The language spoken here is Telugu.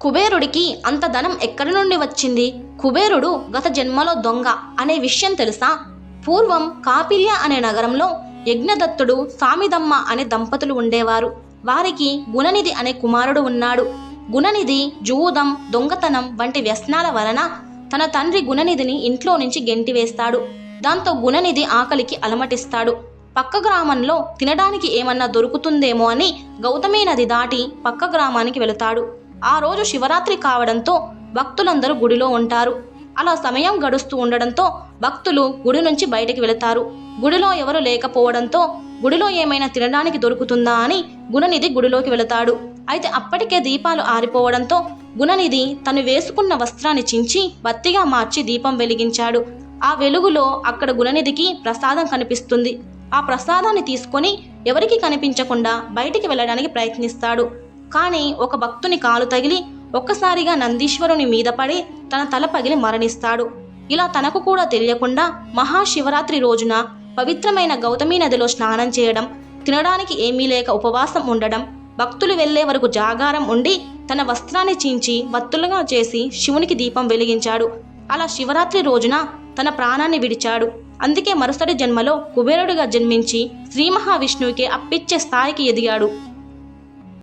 కుబేరుడికి అంత ధనం ఎక్కడి నుండి వచ్చింది? కుబేరుడు గత జన్మలో దొంగ అనే విషయం తెలుసా? పూర్వం కాపిల్య అనే నగరంలో యజ్ఞదత్తుడు సామిదమ్మ అనే దంపతులు ఉండేవారు. వారికి గుణనిధి అనే కుమారుడు ఉన్నాడు. గుణనిధి జూదం దొంగతనం వంటి వ్యసనాల వలన తన తండ్రి గుణనిధిని ఇంట్లో నుంచి గెంటివేస్తాడు దాంతో గుణనిధి ఆకలికి అలమటిస్తాడు. పక్క గ్రామంలో తినడానికి ఏమన్నా దొరుకుతుందేమో అని గౌతమి నది దాటి పక్క గ్రామానికి వెళతాడు. ఆ రోజు శివరాత్రి కావడంతో భక్తులందరూ గుడిలో ఉంటారు. అలా సమయం గడుస్తూ ఉండడంతో భక్తులు గుడి నుంచి బయటికి వెళతారు. గుడిలో ఎవరు లేకపోవడంతో గుడిలో ఏమైనా తినడానికి దొరుకుతుందా అని గుణనిధి గుడిలోకి వెళతాడు. అయితే అప్పటికే దీపాలు ఆరిపోవడంతో గుణనిధి తను వేసుకున్న వస్త్రాన్ని చించి బత్తిగా మార్చి దీపం వెలిగించాడు. ఆ వెలుగులో అక్కడ గుణనిధికి ప్రసాదం కనిపిస్తుంది. ఆ ప్రసాదాన్ని తీసుకొని ఎవరికి కనిపించకుండా బయటికి వెళ్ళడానికి ప్రయత్నిస్తాడు. కానీ ఒక భక్తుని కాలు తగిలి ఒక్కసారిగా నందీశ్వరుని మీద పడి తన తల పగిలి మరణిస్తాడు. ఇలా తనకు కూడా తెలియకుండా మహాశివరాత్రి రోజున పవిత్రమైన గౌతమి నదిలో స్నానం చేయడం తినడానికి ఏమీ లేక ఉపవాసం ఉండడం భక్తులు వెళ్ళే వరకు జాగారం ఉండి తన వస్త్రాన్ని చించి వత్తులుగా చేసి శివునికి దీపం వెలిగించాడు. అలా శివరాత్రి రోజున తన ప్రాణాన్ని విడిచాడు. అందుకే మరుసటి జన్మలో కుబేరుడిగా జన్మించి శ్రీ మహావిష్ణువుకి అప్పిచ్చే స్థాయికి ఎదిగాడు.